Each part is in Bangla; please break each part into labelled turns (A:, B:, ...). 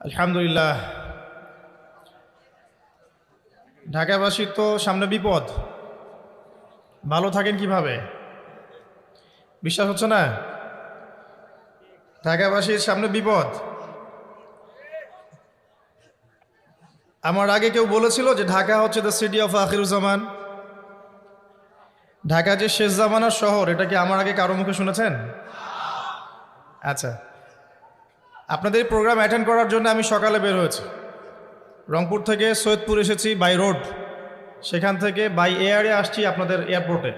A: আলহামদুলিল্লাহ। ঢাকাবাসীর তো সামনে বিপদ। ভালো থাকেন কীভাবে? বিশ্বাস হচ্ছে না? ঢাকাবাসীর সামনে বিপদ। আমার আগে কেউ বলেছিল যে ঢাকা হচ্ছে দ্য সিটি অফ আখিরুজ্জামান। ঢাকা যে শেষ জামানার শহর, এটা কি আমার আগে কারও মুখে শুনেছেন? আচ্ছা। আপনাদের প্রোগ্রাম অ্যাটেন্ড করার জন্য আমি সকালে বের হয়েছি। রংপুর থেকে সৈয়দপুর এসেছি বাই রোড সেখান থেকে বাই এয়ারে আসছি আপনাদের এয়ারপোর্টে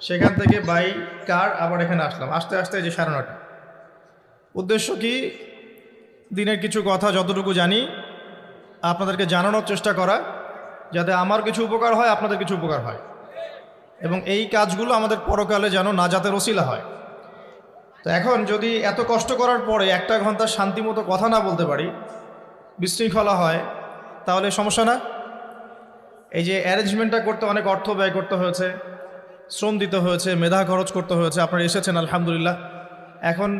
A: সেখান থেকে বাই কার আবার এখানে আসলাম। আস্তে আস্তে যে সাড়ে নটা উদ্দেশ্য কি? দিনের কিছু কথা যতটুকু জানি, আপনাদেরকে জানানোর চেষ্টা করা, যাতে আমার কিছু উপকার হয়, আপনাদের কিছু উপকার হয়। এবং এই কাজগুলো আমাদের পরকালে যেন না যাতে রসিলা হয়। তো এখন যদি এত কষ্ট করার পরে একটা ঘণ্টা শান্তিমতো কথা না বলতে পারি, বিশৃঙ্খলা হয়, তাহলে সমস্যা না? এই যে অ্যারেঞ্জমেন্টটা করতে অনেক অর্থ ব্যয় করতে হয়েছে, শ্রম দিতে হয়েছে, মেধা খরচ করতে হয়েছে, আপনারা এসেছেন, আলহামদুলিল্লাহ। এখন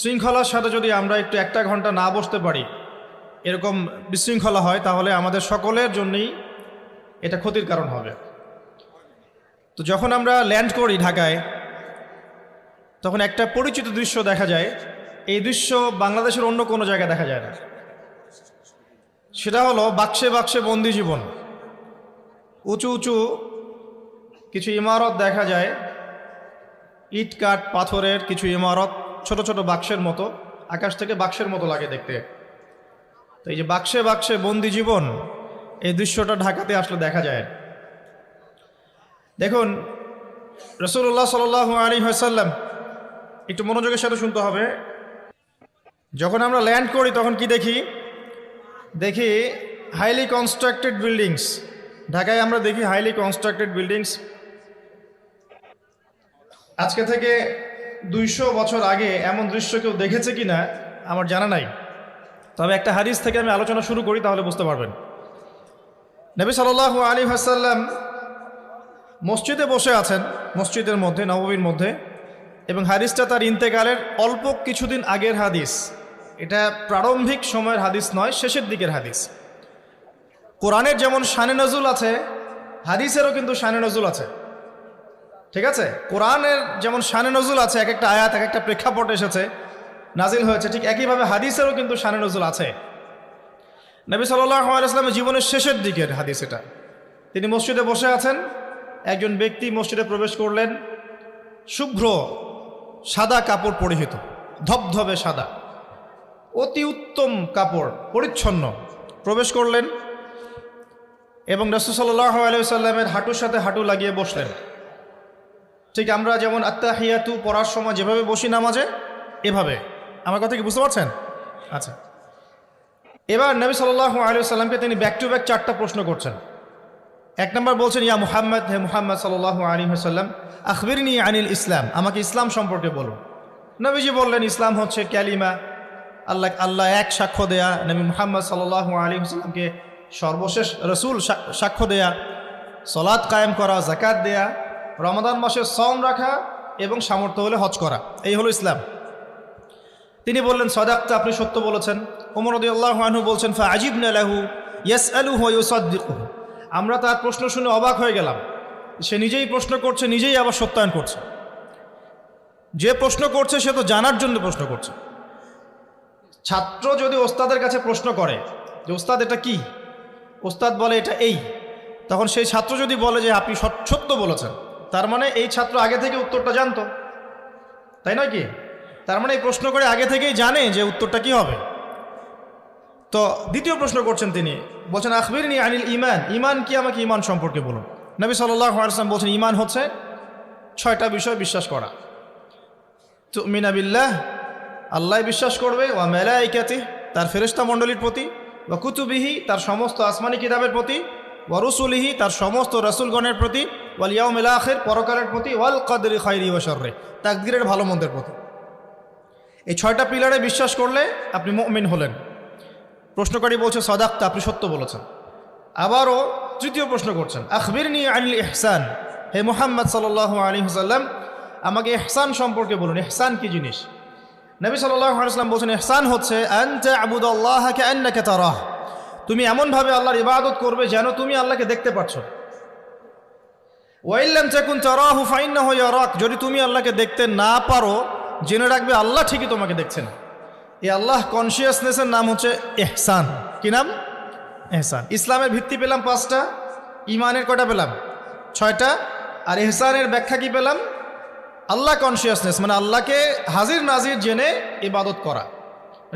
A: শৃঙ্খলার সাথে যদি আমরা একটু একটা ঘণ্টা না বসতে পারি, এরকম বিশৃঙ্খলা হয়, তাহলে আমাদের সকলের জন্যই এটা ক্ষতির কারণ হবে। তো যখন আমরা ল্যান্ড করি ঢাকায় তখন একটা পরিচিত দৃশ্য দেখা যায়। এই দৃশ্য বাংলাদেশের অন্য কোনো জায়গায় দেখা যায় না। সেটা হলো বাক্সে বাক্সে বন্দি জীবন। উঁচু উঁচু কিছু ইমারত দেখা যায়। ইট কাঠ, পাথরের কিছু ইমারত, ছোট ছোট বাক্সের মতো, আকাশ থেকে বাক্সের মতো লাগে দেখতে। তো এই যে বাক্সে বাক্সে বন্দি জীবন, এই দৃশ্যটা ঢাকাতে আসলে দেখা যায়। দেখুন রসুল্লাহ সাল আলী হাসাল্লাম একটু মনোযোগের সাথে শুনতে হবে। যখন আমরা ল্যান্ড করি, তখন কি দেখি? দেখি হাইলি কনস্ট্রাক্টেড বিল্ডিংস ঢাকায় আমরা দেখি হাইলি কনস্ট্রাক্টেড বিল্ডিংস আজকে থেকে দুইশো বছর আগে এমন দৃশ্য কেউ দেখেছে কি না আমার জানা নাই। তবে একটা হাদিস থেকে আমি আলোচনা শুরু করি, তাহলে বুঝতে পারবেন। নবী সাল আলী হাসাল্লাম মসজিদে বসে আছেন, মসজিদের মধ্যে, নববীর মধ্যে। এবং হাদিসটা তার ইন্তেকালের অল্প কিছুদিন আগের হাদিস। এটা প্রারম্ভিক সময়ের হাদিস নয়, শেষের দিকের হাদিস। কোরআনের যেমন শানে নজুল আছে, হাদিসেরও কিন্তু শানে নজুল আছে। ঠিক আছে? কোরআনের যেমন শানে নজুল আছে, এক একটা আয়াত, এক একটা প্রেক্ষাপট এসেছে, নাজিল হয়েছে, ঠিক একইভাবে হাদিসেরও কিন্তু শানে নজুল আছে। নবী সাল্লামের জীবনের শেষের দিকের হাদিস এটা। তিনি মসজিদে বসে আছেন, একজন ব্যক্তি মসজিদে প্রবেশ করলেন, শুভ্র সাদা কাপড় পরিহিত, ধবধবে সাদা। অতি উত্তম কাপড়, পরিচ্ছন্ন। প্রবেশ করলেন এবং রসুসাল্লাহ আলাইসাল্লামের হাঁটুর সাথে হাঁটু লাগিয়ে বসলেন। ঠিক আমরা যেমন আত্মাহিয়াতু পড়ার সময় যেভাবে বসি নামাজে, এভাবে। আমার কথা কি বুঝতে পারছেন? আচ্ছা। এবার নবী সাল্লাহ আলিয়াল্লামকে তিনি ব্যাক টু ব্যাক চারটা প্রশ্ন করছেন। এক নম্বর বলছেন, ইয়া মুহাম্মদ, হে মুহাম্মদ সাল্লাহ আলী হাসাল্লাম আখবিরনি আনিল ইসলাম। আমাকে ইসলাম সম্পর্কে বলুন নবীজি বললেন, ইসলাম হচ্ছে ক্যালিমা, আল্লাহ আল্লাহ এক সাক্ষ্য দেয়া, নবী মুহাম্মদ সাল্লাহ আলী হাসাল্লামকে সর্বশেষ রসুল সাক্ষ্য দেয়া সলাদ কায়েম করা জাকাত দেয়া, রমাদান মাসে সম রাখা এবং সামর্থ্য হলে হজ করা। এই হলো ইসলাম। তিনি বললেন, সদাক্তা, আপনি সত্য বলেছেন। ওমরদি আল্লাহ আনহু বলছেন ফা আজিব নালাহু ইয়াস আলু হয়ুসদ্দিকু আমরা তার প্রশ্ন শুনে অবাক হয়ে গেলাম। সে নিজেই প্রশ্ন করছে, নিজেই আবার সত্যায়ন করছে। যে প্রশ্ন করছে, সে তো জানার জন্য প্রশ্ন করছে। ছাত্র যদি ওস্তাদের কাছে প্রশ্ন করে যে, ওস্তাদ, এটা কি? ওস্তাদ বলে, এটা এই। তখন সেই ছাত্র যদি বলে যে, আপনি সত্য বলেছেন। তার মানে এই ছাত্র আগে থেকে উত্তরটা জানতো। তাই নয় কি? তার মানে এই প্রশ্ন করে আগে থেকেই জানে যে, উত্তরটা কি হবে। তো দ্বিতীয় প্রশ্ন করছেন তিনি, বলছেন আখবির নি আনিল ইমান ইমান কি? আমাকে ইমান সম্পর্কে বলুন। নবী সাল্লাম বলছেন ইমান হচ্ছে ছয়টা বিষয় বিশ্বাস করা। তো মিনাবিল্লাহ আল্লাহ বিশ্বাস করবে ও ওয়া মেলাইকাতি তার ফেরিস্তা মণ্ডলীর প্রতি, ওয়া কুতুবিহি, তার সমস্ত আসমানি কিতাবের প্রতি, ওয়া রসুলিহি, তার সমস্ত রসুলগণের প্রতি, ওয়াল ইয়াউম আখের, পরকালের প্রতি, ওয়াল কাদরি খাইরি ওয়াশর্রে তাকদিরের ভালো মন্দের প্রতি। এই ছয়টা পিলারে বিশ্বাস করলে আপনি মুমিন হলেন। প্রশ্নকারী বলছে, সদাক্তা, আপনি সত্য বলেছেন। আবারও তৃতীয় প্রশ্ন করছেন আখবির নিয়ে আনিল ইহসান। হে মোহাম্মদ সাল আলী হুসাল্লাম আমাকে এহসান সম্পর্কে বলুন এহসান কি জিনিস? নবী সাল্লাম বলছেন, ইহসান হচ্ছে তুমি এমনভাবে আল্লাহর ইবাদত করবে যেন তুমি আল্লাহকে দেখতে পাচ্ছ। ওয়াইল্লাম চাকুন তারাহু ফাইন্না ইয়ারাক। যদি তুমি আল্লাহকে দেখতে না পারো, জেনে রাখবে, আল্লাহ ঠিকই তোমাকে দেখছেন এই আল্লাহ কনসিয়াসনেসের নাম হচ্ছে এহসান। কি নাম? এহসান। ইসলামের ভিত্তি পেলাম পাঁচটা, ইমানের কটা পেলাম? ছয়টা। আর এহসানের ব্যাখ্যা কি পেলাম? আল্লাহ কনসিয়াসনেস মানে আল্লাহকে হাজির নাজির জেনে ইবাদত করা।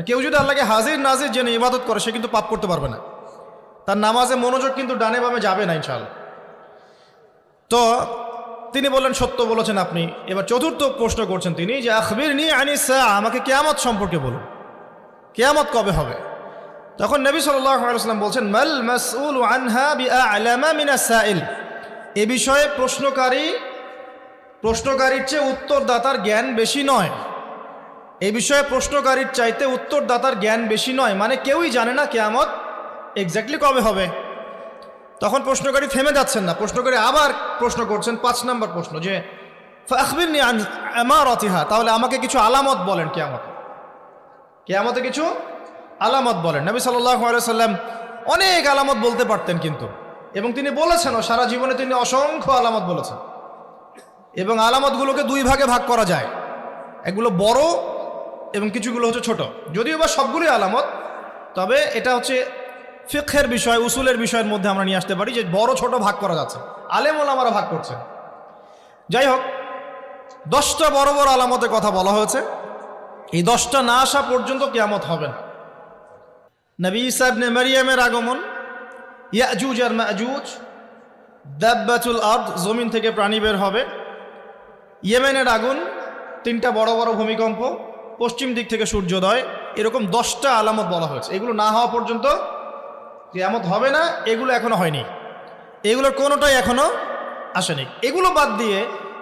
A: কেউ যদি আল্লাহকে হাজির নাজির জেনে ইবাদত করে, সে কিন্তু পাপ করতে পারবে না। তার নামাজে মনোযোগ কিন্তু ডানে বামে যাবে না ইনশাল্লাহ তো তিনি বললেন, সত্য বলেছেন আপনি। এবার চতুর্থ প্রশ্ন করছেন তিনি যে আখবির নিয়ে আনিস আমাকে কেয়ামত সম্পর্কে বলুন। কেয়ামত কবে হবে? তখন নবী সাল্লাম বলছেন, মাল মাসউল আনহা আলামা মিনা সাইল? এ বিষয়ে প্রশ্নকারী, প্রশ্নকারীর চেয়ে উত্তরদাতার জ্ঞান বেশি নয়। এ বিষয়ে প্রশ্নকারীর চাইতে উত্তরদাতার জ্ঞান বেশি নয়। মানে কেউই জানে না কেয়ামত এক্স্যাক্টলি কবে হবে। তখন প্রশ্নকারী থেমে যাচ্ছেন না। প্রশ্নকারী আবার প্রশ্ন করছেন, পাঁচ নম্বর প্রশ্ন যে আখবির নি আমার অতিহা তাহলে আমাকে কিছু আলামত বলেন কেয়ামত। কেয়ামতে কিছু আলামত বলেন। নবী সাল্লাম অনেক আলামত বলতে পারতেন কিন্তু। এবং তিনি বলেছেনও, সারা জীবনে তিনি অসংখ্য আলামত বলেছেন। এবং আলামতগুলোকে দুই ভাগে ভাগ করা যায়। এগুলো বড় এবং কিছুগুলো হচ্ছে ছোট। যদিও বা সবগুলোই আলামত, তবে এটা হচ্ছে ফিক্ষের বিষয়, উসুলের বিষয়ের মধ্যে আমরা নিয়ে আসতে পারি যে বড়, ছোট ভাগ করা যাচ্ছে। আলেম ওলামারা ভাগ করছে যাই হোক, দশটা বড় বড় আলামতের কথা বলা হয়েছে। এই দশটা না আসা পর্যন্ত কেয়ামত হবে না। নবী ইসাবনে মারিয়ামের আগমন, ইয়াজুজ আর মাজুজ, দাব্বাতুল আর্দ, জমিন থেকে প্রাণী বের হবে। ইয়েমেনের আগুন, তিনটা বড় বড় ভূমিকম্প, পশ্চিম দিক থেকে সূর্যোদয়, এরকম দশটা আলামত বলা হয়েছে। এগুলো না হওয়া পর্যন্ত কেয়ামত হবে না, এগুলো এখনও হয়নি। এগুলোর কোনোটাই এখনও আসেনি। এগুলো বাদ দিয়ে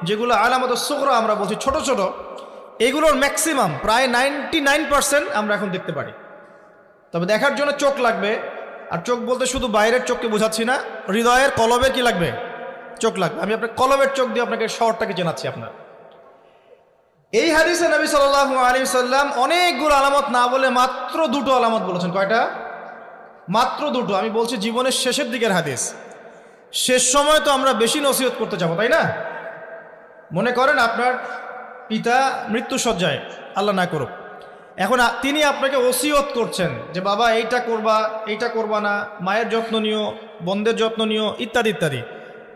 A: যেগুলো আলামত সুগরা আমরা বলছি, ছোট ছোট এগুলোর ম্যাক্সিমাম প্রায় নাইনটি নাইন পার্সেন্ট আমরা এখন দেখতে পারি। তবে দেখার জন্য চোখ লাগবে, আর চোখ বলতে শুধু বাইরের চোখকে বোঝাচ্ছি না, হৃদয়ের কলবে কি লাগবে? চোখ লাগবে। আমি আপনার কলবের চোখ দিয়ে আপনাকে শহরটাকে জানাচ্ছি আপনার। এই হাদিসে নবী সাল্লাহ আলী সাল্লাম অনেকগুলো আলামত না বলে মাত্র দুটো আলামত বলেছেন। কয়টা? মাত্র দুটো। আমি বলছি জীবনের শেষের দিকের হাদিস। শেষ সময় তো আমরা বেশি নসিহত করতে যাব, তাই না? মনে করেন আপনার পিতা মৃত্যুসজ্জায়, আল্লাহ না করুক। এখন তিনি আপনাকে ওসিয়ত করছেন যে, বাবা, এইটা করবা এইটা করবা না, মায়ের যত্ন নিও বন্ধের যত্ন নিও, ইত্যাদি ইত্যাদি।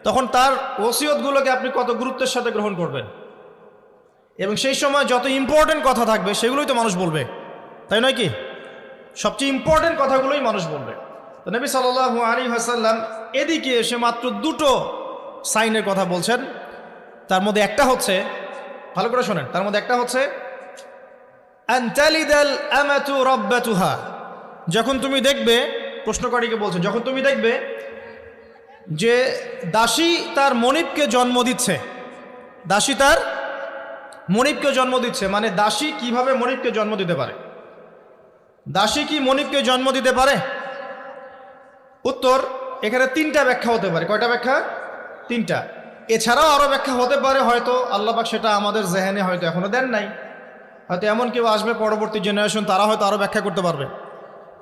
A: তখন তার ওসিয়তগুলোকে আপনি কত গুরুত্বের সাথে গ্রহণ করবেন? এবং সেই সময় যত ইম্পর্টেন্ট কথা থাকবে, সেগুলোই তো মানুষ বলবে। তাই নয় কি? সবচেয়ে ইম্পর্টেন্ট কথাগুলোই মানুষ বলবে। তো নবী সাল্লু আলী হাসাল্লাম এদিকে এসে মাত্র দুটো সাইনের কথা বলছেন। তার মধ্যে একটা হচ্ছে ভালো করে শোনেন। তার মধ্যে একটা হচ্ছে যখন তুমি দেখবে, প্রশ্নকারীকে বলছেন যখন তুমি দেখবে যে দাসী তার মনিবকে জন্ম দিচ্ছে, দাসী তার মনিবকে জন্ম দিচ্ছে মানে দাসী কীভাবে মনিবকে জন্ম দিতে পারে? দাসী কি মনিবকে জন্ম দিতে পারে? উত্তর, এখানে তিনটা ব্যাখ্যা হতে পারে। কয়টা ব্যাখ্যা? তিনটা। এছাড়াও আরও ব্যাখ্যা হতে পারে, হয়তো আল্লাহবাক সেটা আমাদের জেহেনে হয়তো এখনও দেন নাই। হয়তো এমন কেউ আসবে পরবর্তী জেনারেশন তারা হয়তো আরও ব্যাখ্যা করতে পারবে।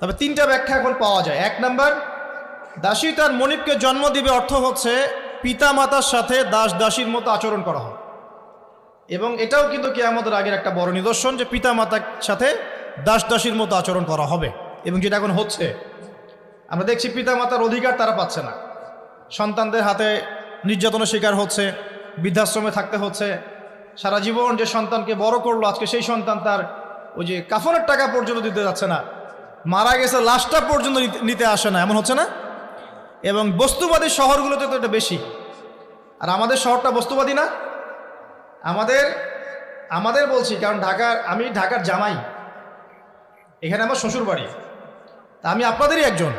A: তবে তিনটা ব্যাখ্যা এখন পাওয়া যায়। এক নাম্বার দাসী তার মনিবকে জন্ম দিবে অর্থ হচ্ছে পিতা মাতার সাথে দাস দাসীর মতো আচরণ করা হয়। এবং এটাও কিন্তু কেয়ামতের আগের একটা বড় নিদর্শন যে পিতা মাতার সাথে দাস দাসীর মতো আচরণ করা হবে। এবং যেটা এখন হচ্ছে, আমরা দেখছি পিতা মাতার অধিকার তারা পাচ্ছে না। সন্তানদের হাতে নির্যাতনের শিকার হচ্ছে, বৃদ্ধাশ্রমে থাকতে হচ্ছে। সারা জীবন যে সন্তানকে বড় করল, আজকে সেই সন্তান তার ওই যে কাফনের টাকা পর্যন্ত দিতে যাচ্ছে না। মারা গেছে, লাশটা পর্যন্ত নিতে- আসে না। এমন হচ্ছে না? এবং বস্তুবাদী শহরগুলোতে তো এটা বেশি। আর আমাদের শহরটা বস্তুবাদী না? আমাদের আমাদের বলছি, কারণ ঢাকার, আমি ঢাকার জামাই। এখানে আমার শ্বশুর বাড়ি তা আমি আপনাদেরই একজন।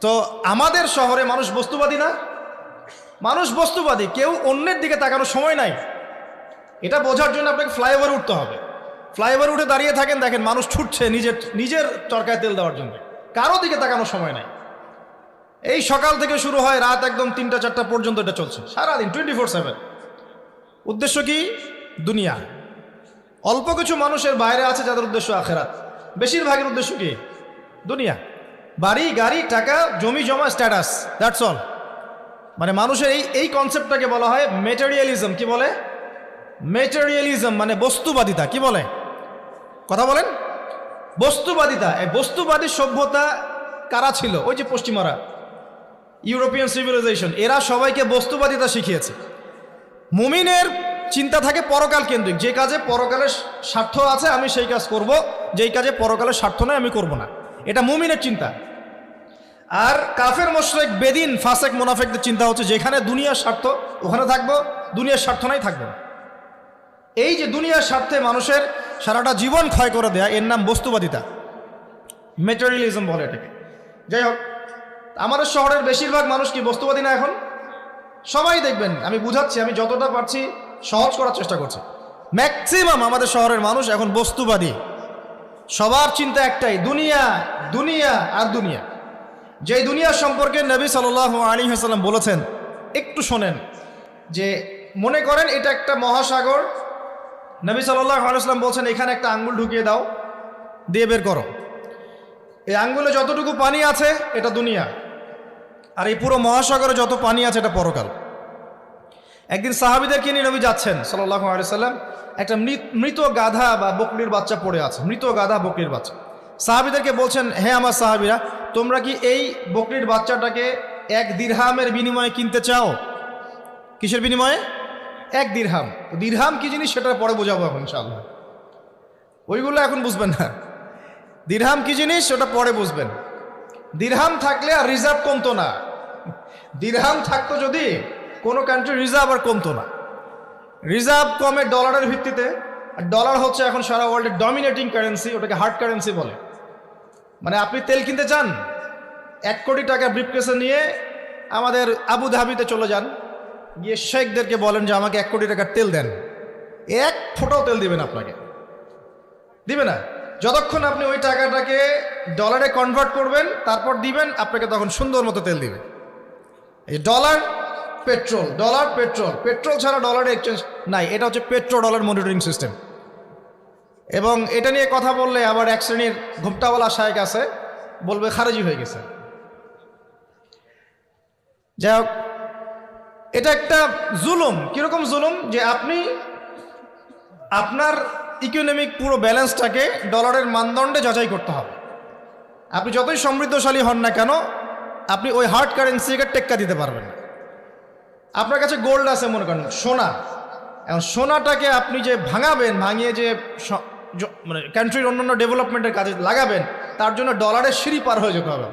A: তো আমাদের শহরে মানুষ বস্তুবাদী না? মানুষ বস্তুবাদী, কেউ অন্যের দিকে তাকানোর সময় নাই। এটা বোঝার জন্য আপনাকে ফ্লাইওভার উঠতে হবে। ফ্লাইওভার উঠে দাঁড়িয়ে থাকেন, দেখেন মানুষ ছুটছে নিজের নিজের চরকায় তেল দেওয়ার জন্য। কারও দিকে তাকানোর সময় নাই। এই সকাল থেকে শুরু হয়, রাত একদম তিনটা, চারটা পর্যন্ত এটা চলছে। সারাদিন টোয়েন্টি ফোর সেভেন উদ্দেশ্য কি? দুনিয়া। অল্প কিছু মানুষের বাইরে আছে যাদের উদ্দেশ্য আখেরাত। বেশিরভাগের উদ্দেশ্য কি? দুনিয়া। বাড়ি, গাড়ি, টাকা, জমি, জমা স্ট্যাটাস দ্যাটস অল মানে মানুষের এই এই কনসেপ্টটাকে বলা হয় মেটেরিয়ালিজম কি বলে? মেটেরিয়ালিজম মানে বস্তুবাদিতা। কি বলে? কথা বলেন। বস্তুবাদিতা। এই বস্তুবাদী সভ্যতা কারা ছিল? ওই যে পশ্চিমারা। ইউরোপিয়ান সিভিলাইজেশন এরা সবাইকে বস্তুবাদিতা শিখিয়েছে। মুমিনের চিন্তা থাকে পরকাল কেন্দ্রিক। যে কাজে পরকালের স্বার্থ আছে, আমি সেই কাজ করব। যেই কাজে পরকালের স্বার্থ নয় আমি করব না। এটা মুমিনের চিন্তা। আর কাফের, মোশরেক, বেদিন, ফাসেক, মোনাফেকদের চিন্তা হচ্ছে যেখানে দুনিয়ার স্বার্থ, ওখানে থাকব, দুনিয়ার স্বার্থ নাই, থাকব এই যে দুনিয়ার স্বার্থে মানুষের সারাটা জীবন ক্ষয় করে দেয়া, এর নাম বস্তুবাদিতা। মেটেরিয়ালিজম বলে এটাকে। যাই হোক, আমাদের শহরের বেশিরভাগ মানুষ কি বস্তুবাদী না এখন? সবাই দেখবেন, আমি বুঝাচ্ছি, আমি যতটা পারছি সহজ করার চেষ্টা করছি। ম্যাক্সিমাম আমাদের শহরের মানুষ এখন বস্তুবাদী। সবার চিন্তা একটাই, দুনিয়া দুনিয়া আর দুনিয়া। যেই দুনিয়া সম্পর্কে নবী সাল আলী হাসাল্লাম বলেছেন, একটু শোনেন, যে মনে করেন এটা একটা মহাসাগর, নবী সাল্লাহ আলাইসলাম বলছেন, এখানে একটা আঙ্গুল ঢুকিয়ে দাও, দিয়ে বের করো। এই আঙ্গুলে যতটুকু পানি আছে, এটা দুনিয়া। আর এই পুরো মহাসাগরে যত পানি আছে, এটা পরকাল। একদিন সাহাবিদেরকে নিয়ে নবী যাচ্ছেন সাল্লাহ আলাইসাল্লাম একটা মৃত- মৃত গাধা বা বকরির বাচ্চা পড়ে আছে, মৃত গাধা, বকরির বাচ্চা। সাহাবিদেরকে বলছেন, হে আমার সাহাবিরা, তোমরা কি এই বকরির বাচ্চাটাকে এক দিরহামের বিনিময়ে কিনতে চাও? কিসের বিনিময়ে? এক দিরহাম। দীর্হাম কি জিনিস সেটা পরে বোঝাবো এখন, ইনশাআল্লাহ। ওইগুলো এখন বুঝবেন না। দীর্হাম কি জিনিস সেটা পরে বুঝবেন। দিরহাম থাকলে আর রিজার্ভ কমতো না। দিরহাম থাকতো যদি কোনো কান্ট্রি রিজার্ভ আর কমতো না। রিজার্ভ কমে ডলারের ভিত্তিতে, আর ডলার হচ্ছে এখন সারা ওয়ার্ল্ডের ডমিনেটিং কারেন্সি ওটাকে হার্ড কারেন্সি বলে। মানে আপনি তেল কিনতে চান, এক কোটি টাকা ব্রিফকেসে নিয়ে আমাদের আবু ধাবিতে চলে যান, গিয়ে শেখদেরকে বলেন যে আমাকে এক কোটি টাকার তেল দেন। এক ফোঁটাও তেল দিবেন আপনাকে। দিবে না। যতক্ষণ আপনি ওই টাকাটাকে ডলারে কনভার্ট করবেন, তারপর দিবেন, আপনাকে তখন সুন্দর মতো তেল দিবে। এই dollar petrol dollar petrol petrol ছাড়া ডলারের এক্সচেঞ্জ নাই। এটা হচ্ছে পেট্রো ডলার মনিটরিং সিস্টেম এবং এটা নিয়ে কথা বললে আবার এক শ্রেণির ঘুমটাওয়ালা শায়েক আছে, বলবে খারেজি হয়ে গেছে। যাই হোক, এটা একটা জুলুম। কীরকম জুলুম? যে আপনি আপনার ইকোনমিক পুরো ব্যালেন্সটাকে ডলারের মানদণ্ডে যাচাই করতে হবে। আপনি যতই সমৃদ্ধশালী হন না কেন, আপনি ওই হার্ড কারেন্সিকে টেক্কা দিতে পারবেন না। আপনার কাছে গোল্ড আছে মনে করেন, সোনা। এখন সোনাটাকে আপনি যে ভাঙাবেন, ভাঙিয়ে য- মানে কান্ট্রির অন্যান্য ডেভেলপমেন্টের কাজে লাগাবেন, তার জন্য ডলারের সিঁড়ি পার হয়ে যেতে হবে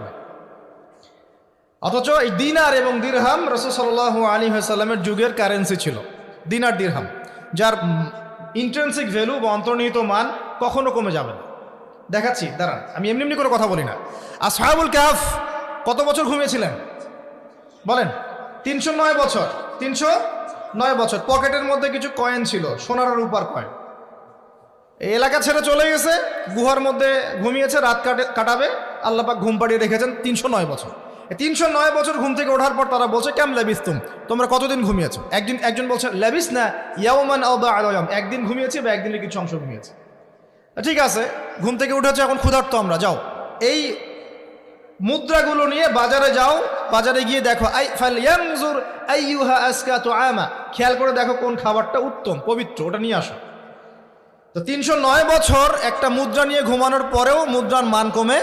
A: অথচ এই দিনার এবং দিরহাম রসুল সাল্লাহ আলী সাল্লামের যুগের কারেন্সি ছিল, দিনার দিরহাম, যার ইন্ট্রেন্সিক ভ্যালু বা অন্তর্নিহিত মান কখনো কমে যাবে না। দেখাচ্ছি, দাঁড়ান, আমি এমনি এমনি করে কথা বলি না। আর সাহাবুল কাহাফ, কত বছর ঘুমিয়েছিলেন? বলেন, তিনশো নয় বছর, তিনশো নয় বছর, পকেটের মধ্যে কিছু কয়েন ছিল, সোনার রূপার কয়েন এই এলাকা ছেড়ে চলে গেছে, গুহার মধ্যে ঘুমিয়েছে, রাত কাটে কাটাবে। আল্লাপাক ঘুম পাড়িয়ে রেখেছেন তিনশো নয় বছর। তিনশো নয় বছর ঘুম থেকে ওঠার পর তারা বলছে, কেম লেবিস তুম তোমরা কতদিন ঘুমিয়েছো? একদিন একজন বলছে, লেবিস না বা আলয়াম একদিন ঘুমিয়েছি বা একদিনের কিছু অংশ ঘুমিয়েছি। ঠিক আছে, ঘুম থেকে উঠেছে, এখন ক্ষুধার্ত আমরা, যাও। এই মুদ্রাগুলো নিয়ে বাজারে যাও, বাজারে গিয়ে দেখো, আই ফাল ইয়ানজুর আইয়ুহা আজকা তো আমা খেয়াল করে দেখো কোন খাবারটা উত্তম, পবিত্র, ওটা নিয়ে আসো। তো তিনশো নয় বছর একটা মুদ্রা নিয়ে ঘুমানোর পরেও মুদ্রার মান কমে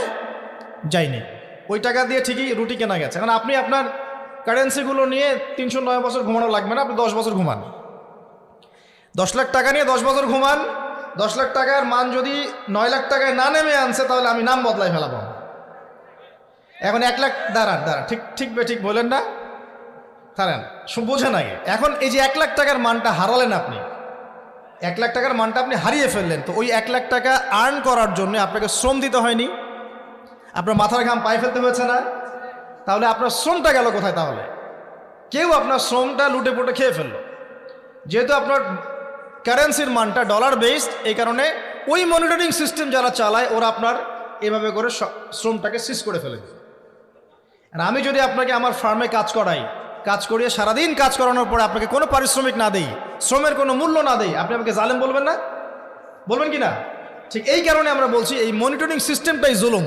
A: যায়নি। ওই টাকা দিয়ে ঠিকই রুটি কেনা গেছে। কারণ আপনি আপনার কারেন্সিগুলো নিয়ে তিনশো নয় বছর ঘুমানো লাগবে না, আপনি দশ বছর ঘুমান। দশ লাখ টাকা নিয়ে দশ বছর ঘুমান, দশ লাখ টাকার মান যদি নয় লাখ টাকায় না নেমে আনছে, তাহলে আমি নাম বদলাই ফেলাবো। এখন এক লাখ, দাঁড়ান দাঁড়ান, ঠিক ঠিক বে, ঠিক বলেন না? দাঁড়ান বোঝেন আগে। এখন এই যে এক লাখ টাকার মানটা হারালেন আপনি এক লাখ টাকার মানটা আপনি হারিয়ে ফেললেন। তো ওই এক লাখ টাকা আর্ন করার জন্য আপনাকে শ্রম দিতে হয়নি। আপনার মাথার ঘাম পায়ে ফেলতে হয়েছে না? তাহলে আপনার শ্রমটা গেল কোথায় তাহলে? কেউ আপনার শ্রমটা লুটে পুটে খেয়ে ফেলল। যেহেতু আপনার কারেন্সির মানটা ডলার বেসড এই কারণে ওই মনিটরিং সিস্টেম যারা চালায়, ওরা আপনার এভাবে করে শ্রমটাকে সিজ করে ফেলে আর আমি যদি আপনাকে আমার ফার্মে কাজ করাই কাজ করিয়ে সারাদিন কাজ করানোর পরে আপনাকে কোনো পারিশ্রমিক না দেই, শ্রমের কোনো মূল্য না দেই, আপনি আমাকে জালেম বলবেন না? বলবেন কি না? ঠিক এই কারণে আমরা বলছি এই মনিটরিং সিস্টেমটাই জুলুম।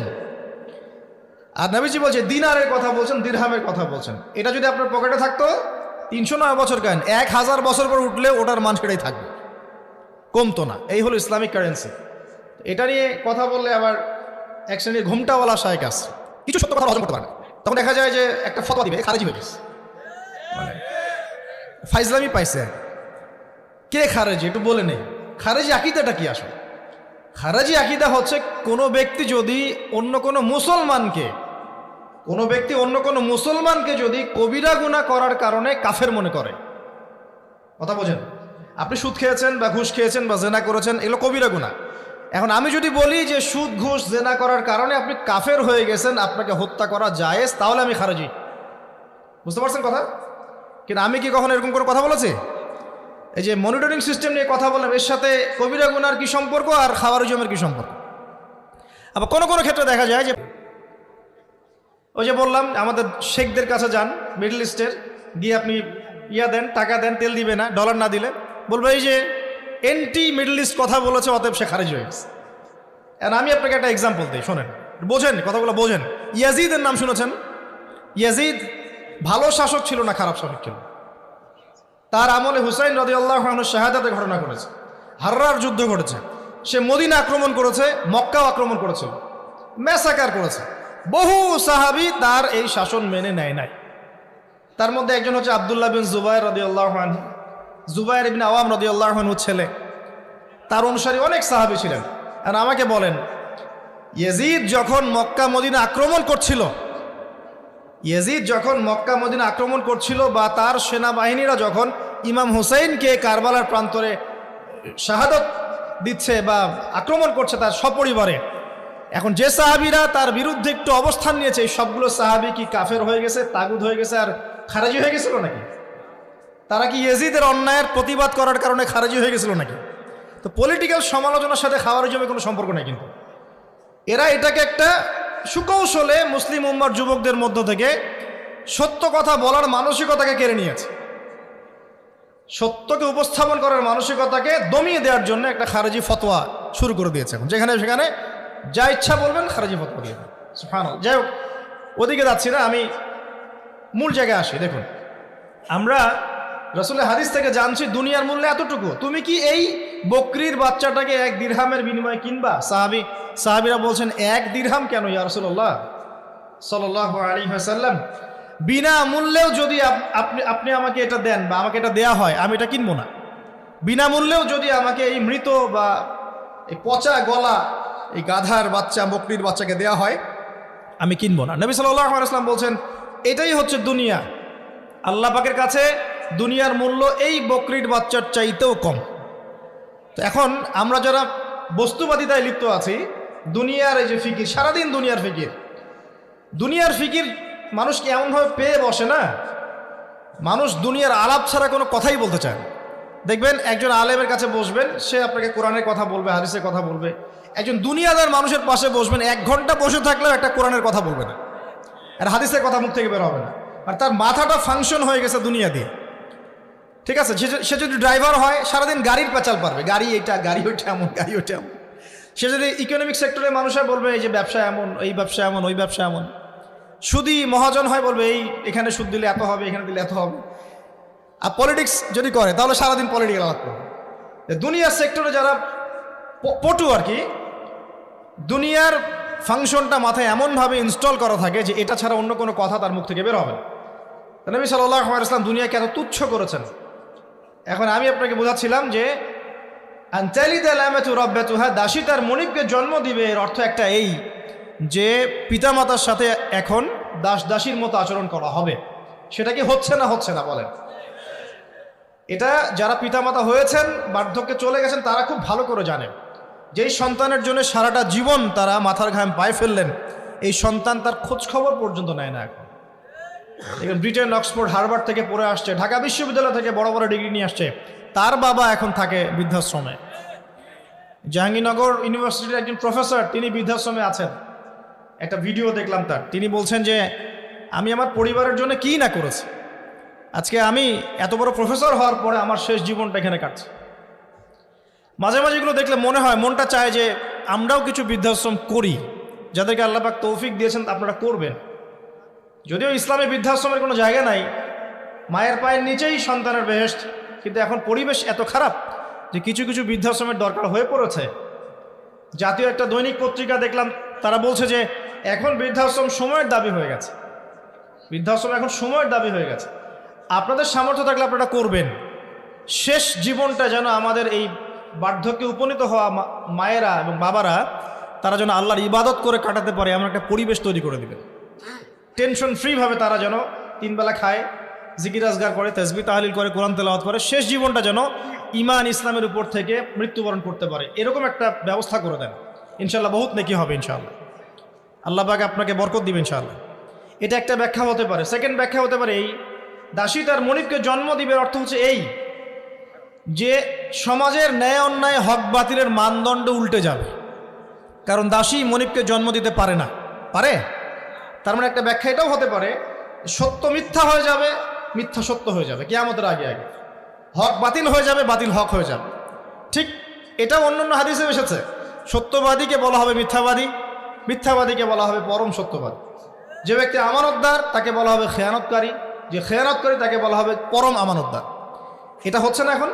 A: আর নবীজি বলছে, দিনারের কথা বলছেন, দিরহামের কথা বলছেন। এটা যদি আপনার পকেটে থাকতো, তিনশো নয় বছর কেন এক হাজার বছর পর উঠলে ওটার মান সেটাই থাকবে। কমতো না, এই হলো ইসলামিক কারেন্সি এটা নিয়ে কথা বললে আবার এক শ্রেণির ঘুমটাওয়ালা শায়ক আছে কিছু সত্য কথা হজম করতে পারে তখন দেখা যায় যে একটা ফতোয়া দিবে, খারেজি হয়ে গেছে। ফাইজলামি পাইছে। কে খারেজি, একটু বলে নেই খারেজি আকিদাটা কি আসলে? খারাজি আকিদা হচ্ছে কোনো ব্যক্তি যদি অন্য কোনো মুসলমানকে, কোনো ব্যক্তি অন্য কোনো মুসলমানকে যদি কবিরা গুণা করার কারণে কাফের মনে করে। কথা বোঝেন? আপনি সুদ খেয়েছেন বা ঘুষ খেয়েছেন বা জেনা করেছেন, এগুলো কবিরা গুণা এখন আমি যদি বলি যে সুদ, ঘুষ, জেনা করার কারণে আপনি কাফের হয়ে গেছেন, আপনাকে হত্যা করা জায়েজ, তাহলে আমি খারাজি। বুঝতে পারছেন কথা? কিন্তু আমি কি কখনো এরকম কোনো কথা বলেছি? এই যে মনিটরিং সিস্টেম নিয়ে কথা বললাম, এর সাথে কবিরা গুনার কি সম্পর্ক আর খাওয়ারিজমের কি সম্পর্ক? আবার কোনো কোনো ক্ষেত্রে দেখা যায় যে ওই যে বললাম, আমাদের শেখদের কাছে যান মিডল ইস্টের গিয়ে আপনি ইয়া দেন, টাকা দেন, তেল দিবে না ডলার না দিলে। বলব, এই যে এন্টি মিডল ইস্ট কথা বলেছে, অতএব সে খারিজ হয়ে গেছে। And আমি আপনাকে একটা এক্সাম্পল দিই, শোনেন, বোঝেন, কথাগুলো বোঝেন। ইয়াজিদের নাম শুনেছেন? ইয়াজিদ ভালো শাসক ছিল না, খারাপ শাসক ছিল। তার আমলে হুসাইন রদি আল্লাহ শাহাদাতের ঘটনা ঘটেছে। হার্রার যুদ্ধ ঘটেছে। সে মদিনা আক্রমণ করেছে, মক্কাও আক্রমণ করেছে। ম্যাসাকার করেছে। বহু সাহাবি তার এই শাসন মেনে নেয় নাই। তার মধ্যে একজন হচ্ছে আবদুল্লাহ বিন জুবাইর রদি আল্লাহ জুবাইর বিন আওয়াম রদি আল্লাহ ছেলে। তার অনুসারী অনেক সাহাবি ছিলেন। আর আমাকে বলেন, ইয়েজিদ যখন মক্কা মদিনা আক্রমণ করছিল ইয়েজিদ যখন মক্কা মদিনা আক্রমণ করছিল বা তার সেনাবাহিনীরা যখন ইমাম হুসাইনকে কারবালার প্রান্তরে শাহাদত দিচ্ছে বা আক্রমণ করছে তার সপরিবারে, এখন যে সাহাবিরা তার বিরুদ্ধে একটু অবস্থান নিয়েছে, এই সবগুলো সাহাবি কি কাফের হয়ে গেছে তাগুদ হয়ে গেছে আর খারাজি হয়ে গেছিল নাকি? তারা কি ইয়েজিদের অন্যায়ের প্রতিবাদ করার কারণে খারাজি হয়ে গেছিল নাকি? তো পলিটিক্যাল সমালোচনার সাথে খাওয়ার জমে কোনো সম্পর্ক নেই কিন্তু। এরা এটাকে একটা সুকৌশলে মুসলিম উম্মার যুবকদের মধ্য থেকে সত্য কথা বলার মানসিকতাকে কেড়ে নিয়েছে। সত্যকে উপস্থাপন করার মানসিকতাকে দমিয়ে দেওয়ার জন্য একটা খারেজি ফতোয়া শুরু করে দিয়েছে এখন। যেখানে সেখানে যা ইচ্ছা বলবেন খারেজি ফতোয়া দিয়ে। যাই হোক, ওদিকে যাচ্ছি না, আমি মূল জায়গায় আসি, দেখুন। আমরা রসুলের হাদিস থেকে জানছি দুনিয়ার মূল্য এতটুকু। তুমি কি এই বকরির বাচ্চাটাকে এক দিরহামের বিনিময়ে কিনবা? সাহাবি সাহাবিরা বলছেন, এক দিরহাম কেন ইয়া রসুল্লাহ সাল্লাহ আলী হাসাল্লাম বিনা মূল্যেও যদি আপ- আপনি আপনি আমাকে এটা দেন বা আমাকে এটা দেয়া হয়, আমি এটা কিনবো না। বিনামূল্যেও যদি আমাকে এই মৃত বা এই পচা গলা, এই গাধার বাচ্চা, বকরির বাচ্চাকে দেয়া হয়, আমি কিনবো না। নবী সাল্লাহ আসলাম বলছেন, এটাই হচ্ছে দুনিয়া। আল্লাহ পাকের কাছে দুনিয়ার মূল্য এই বকরির বাচ্চার চাইতেও কম। তো এখন আমরা যারা বস্তুবাদিতায় লিপ্ত আছি দুনিয়ার এই যে ফিকির, সারাদিন দুনিয়ার ফিকির। দুনিয়ার ফিকির মানুষকে এমনভাবে পেয়ে বসে না? মানুষ দুনিয়ার আলাপ ছাড়া কোনো কথাই বলতে চায় দেখবেন, একজন আলেমের কাছে বসবেন, সে আপনাকে কোরআনের কথা বলবে, হাদিসের কথা বলবে। একজন দুনিয়াদার মানুষের পাশে বসবেন, এক ঘণ্টা বসে থাকলেও একটা কোরআনের কথা বলবে না। আর হাদিসের কথা মুখ থেকে বের হবে না। আর তার মাথাটা ফাংশন হয়ে গেছে দুনিয়া দিয়ে। ঠিক আছে? সে যদি- ড্রাইভার হয়, সারাদিন গাড়ির পেঁচাল পারবে। গাড়ি এটা, গাড়ি ওইটা, এমন গাড়ি ওইটা, এমন। সে যদি ইকোনমিক সেক্টরের মানুষের বলবে, এই যে ব্যবসা এমন, এই ব্যবসা এমন, ওই ব্যবসা এমন। সুদি মহাজন হয় বলবে, এই এখানে সুদ দিলে এত হবে, এখানে দিলে এত হবে। আর পলিটিক্স যদি করে, তাহলে সারাদিন পলিটিক্যাল আলাপ করবে দুনিয়ার সেক্টরে যারা পটু আর কি, দুনিয়ার ফাংশনটা মাথায় এমনভাবে ইনস্টল করা থাকে যে এটা ছাড়া অন্য কোনো কথা তার মুখ থেকে বের হবে নবী সাল্লাহ ইসলাম দুনিয়াকে এত তুচ্ছ করেছেন। এখন আমি আপনাকে বোঝাচ্ছিলাম যে দাসী তার মনিবকে জন্ম দিবে। এর অর্থ একটা এই যে পিতামাতার সাথে এখন দাস দাসীর মতো আচরণ করা হবে। সেটা কি হচ্ছে না হচ্ছে না বলেন? এটা যারা পিতামাতা হয়েছেন, বার্ধক্যে চলে গেছেন, তারা খুব ভালো করে জানেন। যেই সন্তানের জন্য সারাটা জীবন তারা মাথার ঘাম পায়ে ফেললেন, এই সন্তান তার খোঁজ খবর পর্যন্ত নেয় না এখন। ব্রিটেন, অক্সফোর্ড, হার্ভার্ড থেকে পড়ে আসছে, ঢাকা বিশ্ববিদ্যালয় থেকে বড় বড় ডিগ্রি নিয়ে আসছে। তার বাবা এখন থাকে বৃদ্ধাশ্রমে। জাহাঙ্গীরনগর ইউনিভার্সিটির একজন প্রফেসর, তিনি বৃদ্ধাশ্রমে আছেন। একটা ভিডিও দেখলাম তার। তিনি বলছেন যে, আমি আমার পরিবারের জন্য কী না করেছি? আজকে আমি এত বড় প্রফেসর হওয়ার পরে আমার শেষ জীবনটা এখানে কাটছে। মাঝে মাঝে এগুলো দেখলে মনে হয়, মনটা চায় যে, আমরাও কিছু বৃদ্ধাশ্রম করি, যাদেরকে আল্লাপাক তৌফিক দিয়েছেন আপনারা করবেন। যদিও ইসলামে বৃদ্ধাশ্রমের কোনো জায়গা নাই, মায়ের পায়ের নিচেই সন্তানের বেহেস্ট কিন্তু এখন পরিবেশ এত খারাপ যে কিছু কিছু বৃদ্ধাশ্রমের দরকার হয়ে পড়েছে। জাতীয় একটা দৈনিক পত্রিকা দেখলাম তারা বলছে যে এখন বৃদ্ধাশ্রম সময়ের দাবি হয়ে গেছে। বৃদ্ধাশ্রম এখন সময়ের দাবি হয়ে গেছে। আপনাদের সামর্থ্য থাকলে আপনারা করবেন। শেষ জীবনটা যেন আমাদের এই বার্ধক্যে উপনীত হওয়া মায়েরা এবং বাবারা তারা যেন আল্লাহর ইবাদত করে কাটাতে পারে এমন একটা পরিবেশ তৈরি করে দিবেন। টেনশন ফ্রিভাবে তারা যেন তিনবেলা খায় জিকির আজগার করে তেসবি তাহলিল করে, কোরআন তেলাওয়াত করে, শেষ জীবনটা যেন ইমান ইসলামের উপর থেকে মৃত্যুবরণ করতে পারে। এরকম একটা ব্যবস্থা করে দেন। ইনশাল্লাহ বহুত নেকি হবে ইনশাল্লাহ আল্লাহ পাক আপনাকে বরকত দিবেন ইনশাল্লাহ এটা একটা ব্যাখ্যা হতে পারে। সেকেন্ড ব্যাখ্যা হতে পারে এই, দাসী তার মনিবকে জন্ম দিবে অর্থ হচ্ছে এই, যে সমাজের ন্যায় অন্যায় হক বাতিলের মানদণ্ড উল্টে যাবে। কারণ দাসী মনিবকে জন্ম দিতে পারে না। পারে? তার মানে একটা ব্যাখ্যা এটাও হতে পারে, সত্য মিথ্যা হয়ে যাবে মিথ্যা সত্য হয়ে যাবে, কেয়ামতের আগে আগে। হক বাতিল হয়ে যাবে, বাতিল হক হয়ে যাবে। ঠিক এটাও অন্য অন্য হাদিসে এসেছে। সত্যবাদীকে বলা হবে মিথ্যাবাদী, মিথ্যাবাদীকে বলা হবে পরম সত্যবাদী। যে ব্যক্তি আমানতদার, তাকে বলা হবে খেয়ানতকারী। যে খেয়ানতকারী, তাকে বলা হবে পরম আমানতদার। এটা হচ্ছে না এখন?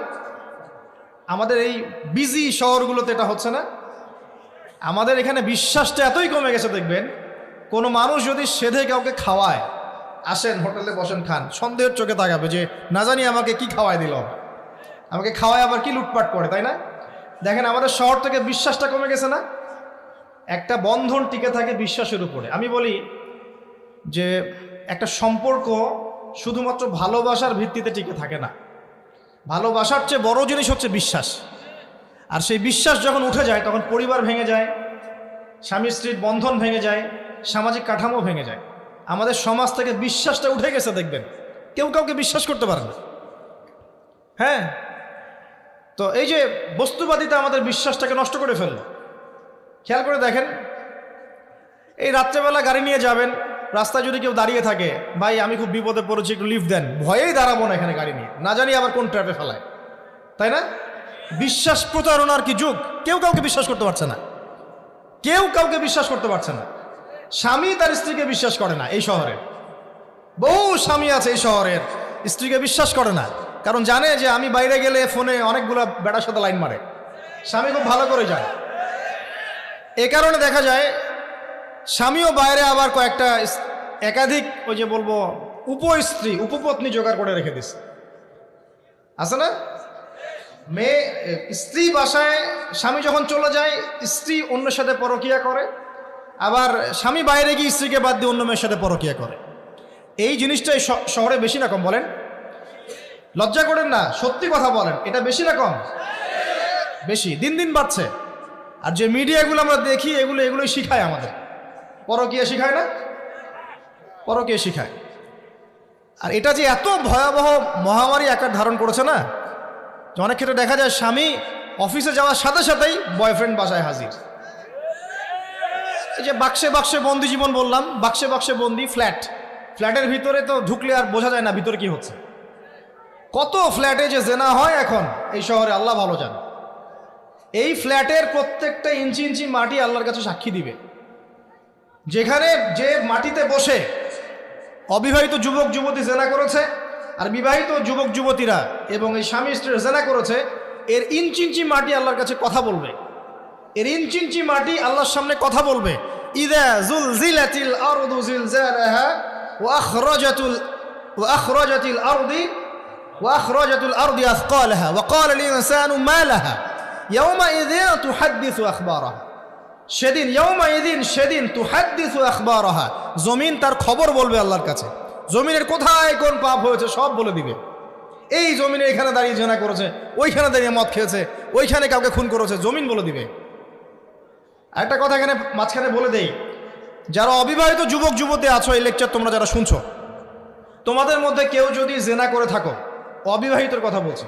A: আমাদের এই বিজি শহরগুলোতে এটা হচ্ছে না? আমাদের এখানে বিশ্বাসটা এতই কমে গেছে, দেখবেন। কোনো মানুষ যদি সেধে কাউকে খাওয়ায় আসেন, হোটেলে বসেন, খান। সন্দেহের চোখে তাকাবে যে, না জানি আমাকে কি খাওয়াই দিল। আমাকে খাওয়ায় আবার কি লুটপাট করে, তাই না? দেখেন, আমাদের শহর থেকে বিশ্বাসটা কমে গেছে না? একটা বন্ধন টিকে থাকে বিশ্বাসের উপরে। আমি বলি যে, একটা সম্পর্ক শুধুমাত্র ভালোবাসার ভিত্তিতে টিকে থাকে না। ভালোবাসার চেয়ে বড় জিনিস হচ্ছে বিশ্বাস। আর সেই বিশ্বাস যখন উঠে যায়, তখন পরিবার ভেঙে যায় স্বামী স্ত্রীর বন্ধন ভেঙে যায়, সামাজিক কাঠামো ভেঙে যায়। আমাদের সমাজ থেকে বিশ্বাসটা উঠে গেছে, দেখবেন। কেউ কাউকে বিশ্বাস করতে পারে না। হ্যাঁ? তো এই যে বস্তুবাদিতা আমাদের বিশ্বাসটাকে নষ্ট করে ফেলল। খেয়াল করে দেখেন, এই রাত্রেবেলা গাড়ি নিয়ে যাবেন, রাস্তায় যদি কেউ দাঁড়িয়ে থাকে, ভাই, আমি খুব বিপদে পড়েছি, একটু লিফট দেন। ভয়েই দাঁড়াবো না এখানে গাড়ি নিয়ে। না জানি আবার কোন ট্র্যাপে ফেলায়। তাই না? বিশ্বাস প্রতারণার কি যুগ? কেউ কাউকে বিশ্বাস করতে পারছে না। কেউ কাউকে বিশ্বাস করতে পারছে না। স্বামী তার স্ত্রীকে বিশ্বাস করে না এই শহরে। বহু স্বামী আছে এই শহরের, স্ত্রীকে বিশ্বাস করে না। কারণ জানে যে আমি বাইরে গেলে ফোনে অনেকগুলো বেড়ার সাথে লাইন মারে। স্বামী খুব ভালো করে যায় এ কারণে দেখা যায়, স্বামীও বাইরে আবার কয়েকটা একাধিক ওই যে বলব, উপস্ত্রী, উপপত্নী জোগাড় করে রেখে দিস আছে না? মেয়ে স্ত্রী বাসায় স্বামী যখন চলে যায়, স্ত্রী অন্যের সাথে পরকিয়া করে। আবার স্বামী বাইরে গিয়ে স্ত্রীকে বাদ দিয়ে অন্য মেয়ের সাথে পরকিয়া করে। এই জিনিসটাই শহরে বেশি না কম বলেন? লজ্জা করেন না, সত্যি কথা বলেন, এটা বেশি না কম? বেশি, দিন দিন বাড়ছে। আর যে মিডিয়াগুলো আমরা দেখি, এগুলো, এগুলোই শিখায় আমাদের। পরকীয়া শিখায় না? পরকীয়া শিখায়। আর এটা যে এত ভয়াবহ মহামারী আকার ধারণ করেছে না অনেক ক্ষেত্রে দেখা যায় স্বামী অফিসে যাওয়ার সাথে সাথেই বয়ফ্রেন্ড বাসায় হাজির। যে বাক্সে বাক্সে বন্দি জীবন বললাম, বাক্সে বাক্সে বন্দি ফ্ল্যাট ফ্ল্যাটের ভিতরে তো ঢুকলে আর বোঝা যায় না ভিতরে কি হচ্ছে। কত ফ্ল্যাটে যে জেনা হয় এখন, এই শহরে আল্লাহ ভালো জানে। এই ফ্ল্যাটের প্রত্যেকটা ইঞ্চি ইঞ্চি মাটি আল্লাহর কাছে সাক্ষী দিবে। যেখানে যে মাটিতে বসে অবিবাহিত যুবক যুবতী জেনা করেছে আর বিবাহিত যুবক যুবতীরা এবং এই স্বামী স্ত্রী জেনা করেছে, এর ইঞ্চি ইঞ্চি মাটি আল্লাহর কাছে কথা বলবে। এর ইঞ্চি ইঞ্চি মাটি আল্লাহর সামনে কথা বলবে। ইদা জুল জিলাতিল আরদু জিলজালাহা ওয়া আখরাজাতুল ওয়া আখরাজাতিল আরদি ওয়া আখরাজাতুল আরদি আথকালাহা ওয়া ক্বালা আল ইনসানু মা লাহা ইয়াওমাইযিন তুহাদ্দিসু আখবারাহা। সেদিন ইয়ৌমা এদিন সেদিন তু হাদ্দিসু আখবারহা। জমিন তার খবর বলবে আল্লাহর কাছে। জমিনের কোথায় কোন পাপ হয়েছে সব বলে দিবে। এই জমিনে এখানে দাঁড়িয়ে জেনা করেছে, ওইখানে দাঁড়িয়ে মদ খেয়েছে, ওইখানে কাউকে খুন করেছে, জমিন বলে দিবে। একটা কথা এখানে মাঝখানে বলে দেই। যারা অবিবাহিত যুবক, যুবতী আছো এই লেকচার তোমরা যারা শুনছো, তোমাদের মধ্যে কেউ যদি জেনা করে থাকো, অবিবাহিতর কথা বলছো,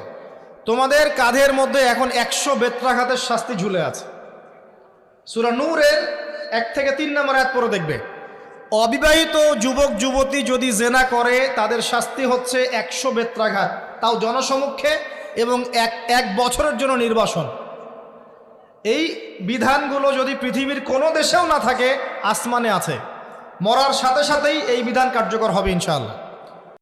A: তোমাদের কাঁধের মধ্যে এখন একশো বেত্রাঘাতের শাস্তি ঝুলে আছে। সুরা নূরের এক থেকে তিন নম্বর এক পরে দেখবে। অবিবাহিত যুবক, যুবতী যদি জেনা করে, তাদের শাস্তি হচ্ছে একশো বেত্রাঘাত। তাও জনসমক্ষে এবং এক এক বছরের জন্য নির্বাসন। এই বিধানগুলো যদি পৃথিবীর কোনো দেশেও না থাকে, আসমানে আছে। মরার সাথে সাথেই এই বিধান কার্যকর হবে ইনশাআল্লাহ।